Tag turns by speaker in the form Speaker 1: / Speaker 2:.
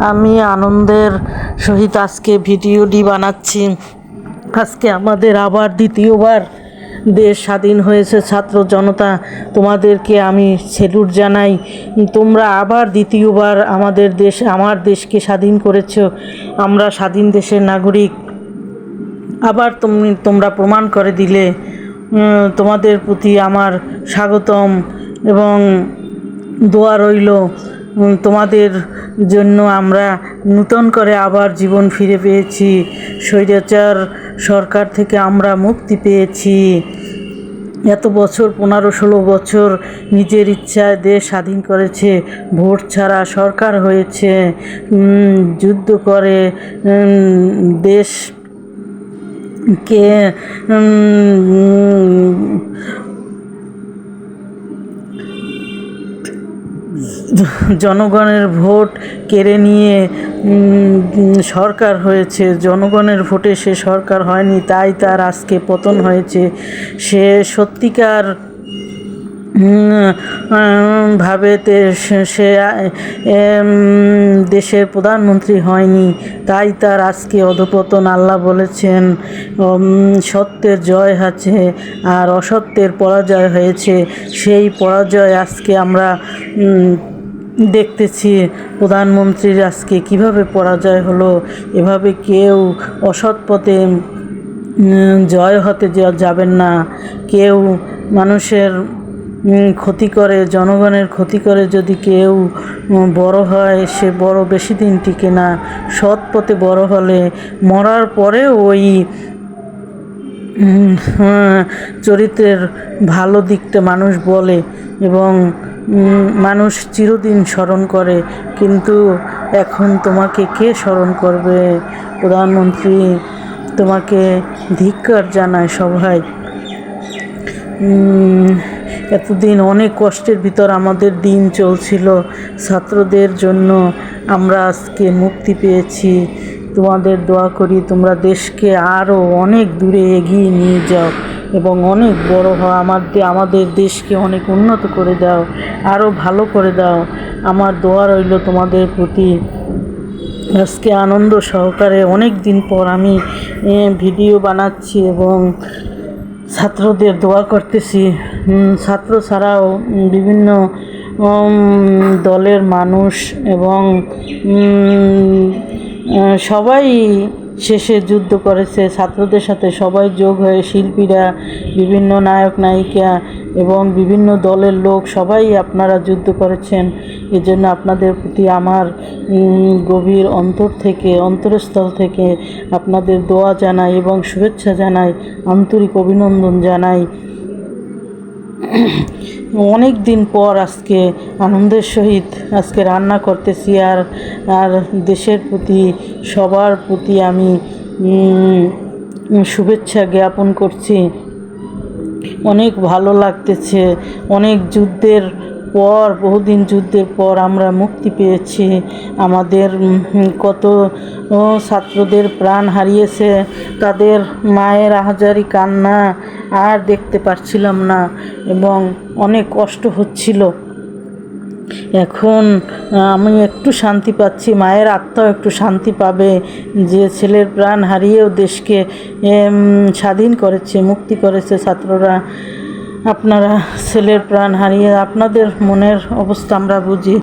Speaker 1: আমি আনন্দের সহিত আজকে ভিডিওটি বানাচ্ছি। আজকে আমাদের আবার দ্বিতীয়বার দেশ স্বাধীন হয়েছে, ছাত্র জনতা। তোমাদেরকে আমি সেলুট জানাই। তোমরা আবার দ্বিতীয়বার আমাদের দেশ, আমার দেশকে স্বাধীন করেছ। আমরা স্বাধীন দেশের নাগরিক। আবার তুমি, তোমরা প্রমাণ করে দিলে। তোমাদের প্রতি আমার স্বাগতম এবং দোয়া রইল। তোমাদের জন্য আমরা নূতন করে আবার জীবন ফিরে পেয়েছি। স্বৈরাচার সরকার থেকে আমরা মুক্তি পেয়েছি। এত বছর, পনেরো ষোলো বছর নিজের ইচ্ছায় দেশ স্বাধীন করেছে, ভোট ছাড়া সরকার হয়েছে যুদ্ধ করে দেশ কে জনগণের ভোট কেড়ে নিয়ে সরকার হয়েছে। জনগণের ভোটে সে সরকার হয়নি তাই তার আজকে পতন হয়েছে। সে সত্যিকার উম, উম, ভাবে তে- সে- দেশের প্রধানমন্ত্রী হয়নি তাই তার আজকে অধপতন আল্লাহ বলেছেন সত্যের জয় আছে আর অসত্যের পরাজয় হয়েছে। সেই পরাজয় আজকে আমরা দেখতেছি প্রধানমন্ত্রীর আজকে কীভাবে পরাজয় হলো এভাবে কেউ অসৎ পথে জয় হতে যাবেন না। কেউ মানুষের ক্ষতি করে জনগণের ক্ষতি করে যদি কেউ বড় হয় সে বড় বেশি দিন টিকে না। সৎ পথে বড় হলে মরার পরেও ওই হ্যাঁ, চরিত্রের ভালো দিকটা মানুষ বলে এবং মানুষ চিরদিন স্মরণ করে, কিন্তু এখন তোমাকে কে স্মরণ করবে? প্রধানমন্ত্রী, তোমাকে ধিক্কার জানায় সবাই এতদিন অনেক কষ্টের ভিতর আমাদের দিন চলছিল। ছাত্রদের জন্য আমরা আজকে মুক্তি পেয়েছি। তোমাদের দোয়া করি তোমরা দেশকে আরও অনেক দূরে এগিয়ে নিয়ে যাও। এবং অনেক বড় হও আমাদের আমাদের দেশকে অনেক উন্নত করে দাও আরও ভালো করে দাও। আমার দোয়া রইল তোমাদের প্রতি। আজকে আনন্দ সহকারে অনেক দিন পর আমি ভিডিও বানাচ্ছি এবং ছাত্রদের দোয়া করতেছি। ছাত্র ছাড়াও বিভিন্ন দলের মানুষ এবং সবাই শেষে যুদ্ধ করেছে। ছাত্রদের সাথে সবাই যোগ হয়ে শিল্পীরা, বিভিন্ন নায়ক, নায়িকা এবং বিভিন্ন দলের লোক সবাই আপনারা যুদ্ধ করেছেন। এজন্য আপনাদের প্রতি আমার গভীর অন্তর থেকে, অন্তরস্থল থেকে আপনাদের দোয়া জানাই এবং শুভেচ্ছা জানাই, আন্তরিক অভিনন্দন জানাই। অনেক দিন পর আজকে আনন্দের সহিত আজকে রান্না করতেছি আর আর দেশের প্রতি, সবার প্রতি আমি শুভেচ্ছা জ্ঞাপন করছি। অনেক ভালো লাগতেছে, অনেক যুদ্ধের পর, বহুদিন যুদ্ধের পর আমরা মুক্তি পেয়েছি। আমাদের কত ছাত্রদের প্রাণ হারিয়েছে। তাদের মায়ের আহাজারি কান্না আর দেখতে পারছিলাম না এবং অনেক কষ্ট হচ্ছিল। এখন আমি একটু শান্তি পাচ্ছি, মায়ের আত্মাও একটু শান্তি পাবে। যে ছেলের প্রাণ হারিয়েও দেশকে স্বাধীন করেছে, মুক্তি করেছে ছাত্ররা। আপনারা ছেলের প্রাণ হারিয়ে আপনাদের মনের অবস্থা আমরা বুঝি।